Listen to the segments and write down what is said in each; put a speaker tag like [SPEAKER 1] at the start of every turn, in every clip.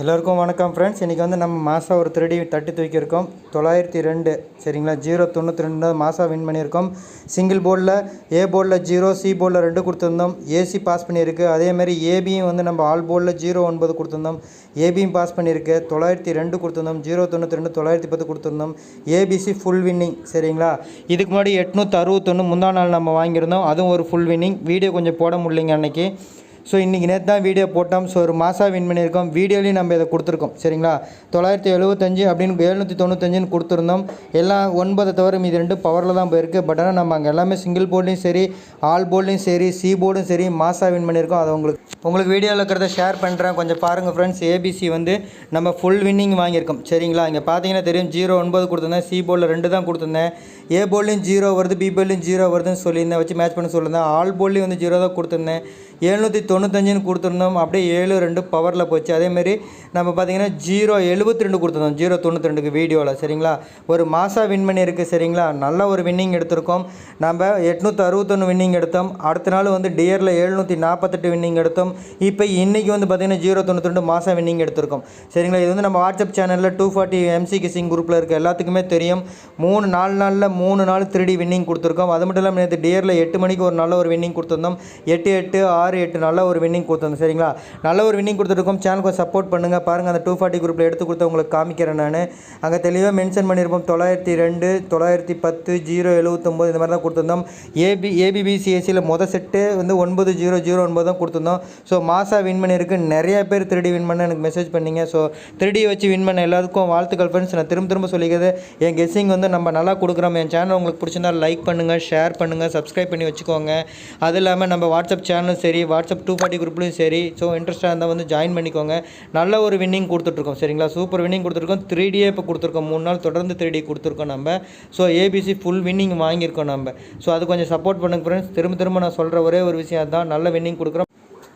[SPEAKER 1] எல்லோருக்கும் வணக்கம் ஃப்ரெண்ட்ஸ் இன்றைக்கி வந்து நம்ம மாதம் ஒரு திருடி தட்டி தூக்கியிருக்கோம். தொள்ளாயிரத்தி ரெண்டு சரிங்களா? ஜீரோ தொண்ணூற்றி ரெண்டு மாதம் வின் பண்ணியிருக்கோம். சிங்கிள் போர்டில் ஏ போர்டில் ஜீரோ சி போர்டில் ரெண்டு கொடுத்துருந்தோம். ஏசி பாஸ் பண்ணியிருக்கு. அதேமாதிரி ஏபியும் வந்து நம்ம ஆல் போர்டில் ஜீரோ ஒன்பது கொடுத்துருந்தோம். ஏபியும் பாஸ் பண்ணியிருக்கு. தொள்ளாயிரத்தி ரெண்டு கொடுத்துருந்தோம். ஜீரோ தொண்ணூற்றி ரெண்டு தொள்ளாயிரத்தி பத்து கொடுத்துருந்தோம். ஏபிசி ஃபுல் வின்னிங் சரிங்களா? இதுக்கு முன்னாடி எட்நூற்றி அறுபத்தொன்று முந்தா நாள் நம்ம வாங்கியிருந்தோம். அதுவும் ஒரு ஃபுல் வின்னிங் வீடியோ கொஞ்சம் போட முடியலைங்க அன்றைக்கி ஸோ இன்றைக்கி நேற்று தான் வீடியோ போட்டோம். ஸோ ஒரு மாதம் வின் பண்ணியிருக்கோம். வீடியோலையும் நம்ம இதை கொடுத்துருக்கோம். சரிங்களா? தொள்ளாயிரத்தி எழுபத்தஞ்சு அப்படின்னு எழுநூற்றி தொண்ணூத்தஞ்சுன்னு கொடுத்துருந்தோம். எல்லாம் ஒன்பதை தவிர மீது ரெண்டு பவரில் தான் போயிருக்கு. பட் ஆனால் நம்ம அங்கே எல்லாமே சிங்கிள் போர்ட்லேயும் சரி ஆல் போர்ட்லேயும் சரி சி போர்டும் சரி மாதம் வின் பண்ணியிருக்கோம். அதை உங்களுக்கு உங்களுக்கு வீடியோவில் இருக்கிறத ஷேர் பண்ணுறேன் கொஞ்சம் பாருங்கள் ஃப்ரெண்ட்ஸ் ஏபிசி வந்து நம்ம ஃபுல் வின்னிங் வாங்கியிருக்கோம். சரிங்களா? இங்கே பார்த்தீங்கன்னா தெரியும் ஜீரோ ஒன்பது கொடுத்துருந்தேன். சி போர்டில் ரெண்டு தான் கொடுத்துருந்தேன். ஏ போர்ட்லேயும் ஜீரோ வருது பி போர்ட்லேயும் ஜீரோ வருதுன்னு சொல்லியிருந்தேன். வச்சு மேட்ச் பண்ண சொல்லியிருந்தேன். ஆல் போர்ட்லேயும் வந்து ஜீரோ தான் கொடுத்துருந்தேன். எழுநூற்றி தொண்ணூத்தஞ்சுன்னு கொடுத்துருந்தோம். அப்படியே ஏழு ரெண்டு பவரில் போச்சு. அதேமாரி நம்ம பார்த்தீங்கன்னா ஜீரோ எழுபத்தி ரெண்டு கொடுத்துருந்தோம். ஜீரோ தொண்ணூற்றி ரெண்டுக்கு வீடியோவில் சரிங்களா? ஒரு மாதம் வின் பண்ணியிருக்கு. சரிங்களா? நல்ல ஒரு வின்னிங் எடுத்திருக்கோம். நம்ம எட்நூற்றி அறுபத்தொன்று வின்னிங் எடுத்தோம். அடுத்த நாள் வந்து டியரில் எழுநூற்றி நாற்பத்தெட்டு வின்னிங் எடுத்தோம். இப்போ இன்றைக்கி வந்து பார்த்திங்கன்னா ஜீரோ தொண்ணூற்றி ரெண்டு மாதம் வின்னிங் எடுத்திருக்கோம். சரிங்களா? இது வந்து நம்ம வாட்ஸ்அப் சேனலில் டூ ஃபார்ட்டி எம்சி கிசிங் குரூப்பில் இருக்க எல்லாத்துக்குமே தெரியும். மூணு நாலு நாளில் மூணு நாள் த்ரீடி வின்னிங் கொடுத்துருக்கோம். அது மட்டும் இல்லாமல் நேற்று டியரில் எட்டு மணிக்கு ஒரு நல்ல ஒரு வின்னிங் கொடுத்துருந்தோம். எட்டு எட்டு ஆறு எட்டு நல்ல ஒரு வின்னிங் கொடுத்துருந்தோம். சரிங்களா? நல்ல ஒரு வின்னிங் கொடுத்துருக்கோம். சேனலுக்கு சப்போர்ட் பண்ணுங்கள் பாருங்கள் அந்த டூ ஃபார்ட்டி குரூப்பில் எடுத்து கொடுத்து உங்களுக்கு காமிக்கிறேன் நான். அங்கே தெளிவாக மென்ஷன் பண்ணியிருப்போம் தொள்ளாயிரத்தி ரெண்டு தொள்ளாயிரத்தி பத்து ஜீரோ எழுபத்தொம்போது இந்த மாதிரி தான் கொடுத்துருந்தோம். ஏபி ஏபிபிசிஎஸ்சியில் மொதல் செட்டு வந்து ஒன்பது ஜீரோ ஜீரோ ஒன்பது தான் கொடுத்துருந்தோம். ஸோ மாசாக வின் பண்ணியிருக்கு நிறைய பேர் திருடி வின் பண்ண எனக்கு மெசேஜ் பண்ணிங்க. ஸோ திருடி வச்சு வின் பண்ண எல்லாருக்கும் வாழ்த்துக்கள் ஃப்ரெண்ட்ஸ் நான் திரும்ப திரும்ப சொல்லிக்கிறது என் கெஸ்ஸிங் வந்து நம்ம நல்லா கொடுக்குறோம். என் சேனல் உங்களுக்கு பிடிச்சிருந்தா லைக் பண்ணுங்கள் ஷேர் பண்ணுங்கள் சப்ஸ்கிரைப் பண்ணி வச்சுக்கோங்க. அது இல்லாமல் நம்ம வாட்ஸ்அப் சேனலும் சரி வாட்ஸ்அப் டூ ஃபார்ட்டி குரூப்லையும் சரி. ஸோ இன்ட்ரெஸ்ட்டாக இருந்தால் வந்து ஜாயின் பண்ணிக்கோங்க. நல்ல ஒரு வின்னிங் கொடுத்துட்ருக்கோம் சரிங்களா? சூப்பர் வின்னிங் கொடுத்துருக்கோம் த்ரீ டியே இப்போ கொடுத்துருக்கோம். மூணு நாள் தொடர்ந்து த்ரீ டி கொடுத்துருக்கோம் நம்ம. ஸோ ஏபிசி ஃபுல் வின்னிங் வாங்கியிருக்கோம் நம்ம. ஸோ அது கொஞ்சம் சப்போர்ட் பண்ணுங்க ஃப்ரெண்ட்ஸ் திரும்ப திரும்ப நான் சொல்கிற ஒரே ஒரு விஷயம் அதுதான். நல்ல வின்னிங் கொடுக்குறோம்.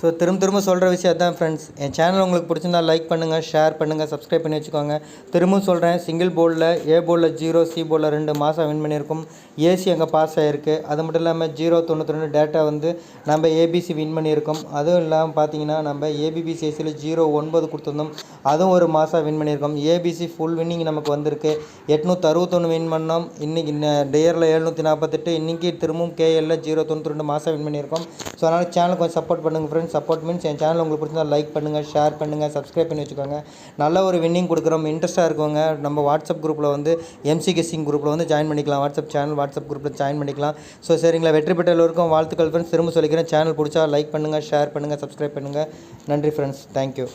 [SPEAKER 1] ஸோ திரும்ப திரும்ப சொல்கிற விஷயம் அதான் ஃப்ரெண்ட்ஸ் என் சேனல் உங்களுக்கு பிடிச்சிருந்தா லைக் பண்ணுங்கள் ஷேர் பண்ணுங்கள் சப்ஸ்கிரைப் பண்ணி வச்சுக்கோங்க. திரும்பவும் சொல்கிறேன் சிங்கிள் போர்டில் ஏ போர்டில் ஜீரோ சி போர்டில் ரெண்டு மாதம் வின் பண்ணியிருக்கோம். ஏசி அங்கே பாஸ் ஆகிருக்கு அது மட்டும் இல்லாமல் ஜீரோ தொண்ணூற்றி ரெண்டு டேட்டா வந்து நம்ம ஏபிசி வின் பண்ணியிருக்கோம். அதுவும் இல்லாமல் பார்த்தீங்கன்னா நம்ம ஏபிபிசிஎஸ்சியில் ஜீரோ ஒன்பது கொடுத்துருந்தோம். அதுவும் ஒரு மாதம் வின் பண்ணியிருக்கோம். ஏபிசி ஃபுல் வின்னிங் நமக்கு வந்திருக்கு. எட்நூற்றி அறுபத்தொன்று வின் பண்ணோம் இன்றைக்கி டேயரில் எழுநூற்றி நாற்பத்தெட்டு இன்றைக்கி திரும்பவும் கேஎல்ல ஜீரோ தொண்ணூற்றி ரெண்டு மாதம் வின் பண்ணியிருக்கோம். ஸோ அதனால் சேனல் கொஞ்சம் சப்போர்ட் பண்ணுங்கள் ஃப்ரெண்ட்ஸ் சப்போர்ட் மீன்ஸ் என் சேனல் உங்களுக்கு பிடிச்சிருந்தா லைக் பண்ணுங்கள் ஷேர் பண்ணுங்கள் சப்ஸ்கிரைப் பண்ணி வச்சுக்கோங்க. நல்ல ஒரு வின்னிங் கொடுக்குறோம். இன்ட்ரெஸ்ட்டாக இருக்கவங்க நம்ம வாட்ஸ்அப் குரூப்பில் வந்து எம்சி கெஸ்ஸிங் குரூப்பில் வந்து ஜாயின் பண்ணிக்கலாம். வாட்ஸ்அப் சேனல் வாட்ஸ்அப் குரூப்பில் ஜாயின் பண்ணிக்கலாம். ஸோ சரிங்களா. வெற்றி பெற்ற எல்லோருக்கும் வாழ்த்துக்கள் ஃப்ரெண்ட்ஸ் திரும்ப சொல்லிக்கிறேன். சேனல் பிடிச்சா லைக் பண்ணுங்கள் ஷேர் பண்ணுங்கள் சப்ஸ்கிரைப் பண்ணுங்கள் நன்றி ஃப்ரெண்ட்ஸ் தேங்க்யூ